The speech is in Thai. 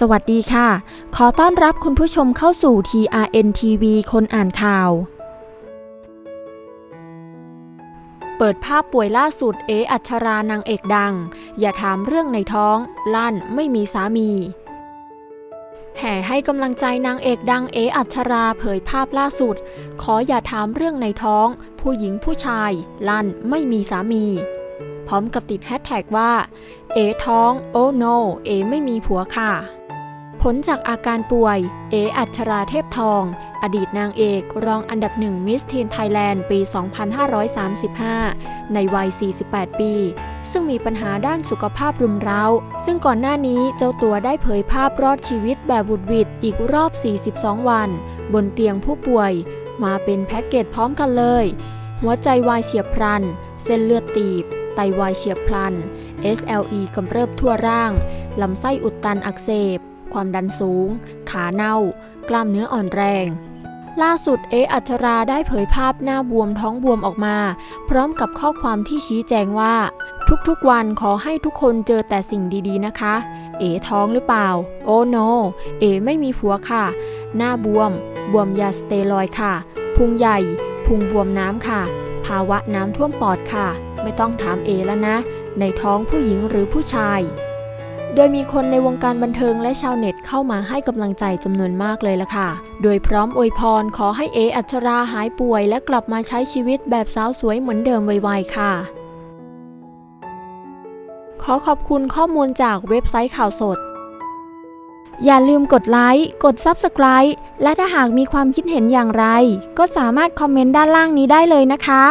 สวัสดีค่ะ ขอต้อนรับคุณผู้ชมเข้าสู่ TRN TV คนอ่านข่าว เปิดภาพป่วยล่าสุดเออัชรานางเอกดัง อย่าถามเรื่องในท้อง ลั่นไม่มีสามี แห่ให้กำลังใจนางเอกดังเออัชราเผยภาพล่าสุด ขออย่าถามเรื่องในท้อง ผู้หญิงผู้ชาย ลั่นไม่มีสามีพร้อมกับติดแฮชแท็กว่า เอท้อง โอโน เอไม่มีผัวค่ะ ผลจากอาการป่วย เออัชราเทพทอง อดีตนางเอกรองอันดับหนึ่งมิสทีนไทยแลนด์ปี 2535 ในวัย 48 ปี ซึ่งมีปัญหาด้านสุขภาพรุมเร้า ซึ่งก่อนหน้านี้เจ้าตัวได้เผยภาพรอดชีวิตแบบบุดวิดอีกรอบ 42 วัน บนเตียงผู้ป่วย มาเป็นแพ็กเกจพร้อมกันเลย หัวใจวายเฉียบพลัน เส้นเลือดตีบ ไตวายเฉียบพลัน SLE กำเริบทั่วร่างลำไส้อุดตันอักเสบ ความดันสูง ขาเน่า กล้ามเนื้ออ่อนแรง ล่าสุดเออัชราได้เผยภาพหน้าบวมท้องบวมออกมา พร้อมกับข้อความที่ชี้แจงว่า ทุกๆวันขอให้ทุกคนเจอแต่สิ่งดีๆนะคะ เอท้องหรือเปล่า โอ้โน เอไม่มีผัวค่ะ หน้าบวม บวมยาสเตียรอยค่ะ พุงใหญ่ พุงบวมน้ำค่ะ ภาวะน้ำท่วมปอดค่ะ ไม่ต้องถามเอแล้วนะ ในท้องผู้หญิงหรือผู้ชาย โดยมีคนในวงการบันเทิงและชาวเน็ตเข้ามาให้กำลังใจจำนวนมากเลยล่ะค่ะ โดยพร้อมอวยพรขอให้เออัชราหายป่วย และกลับมาใช้ชีวิตแบบสาวสวยเหมือนเดิมไวๆค่ะ ขอขอบคุณข้อมูลจากเว็บไซต์ข่าวสด อย่าลืมกดไลค์ กด Subscribe และถ้าหากมีความคิดเห็นอย่างไร ก็สามารถคอมเมนต์ด้านล่างนี้ได้เลยนะคะ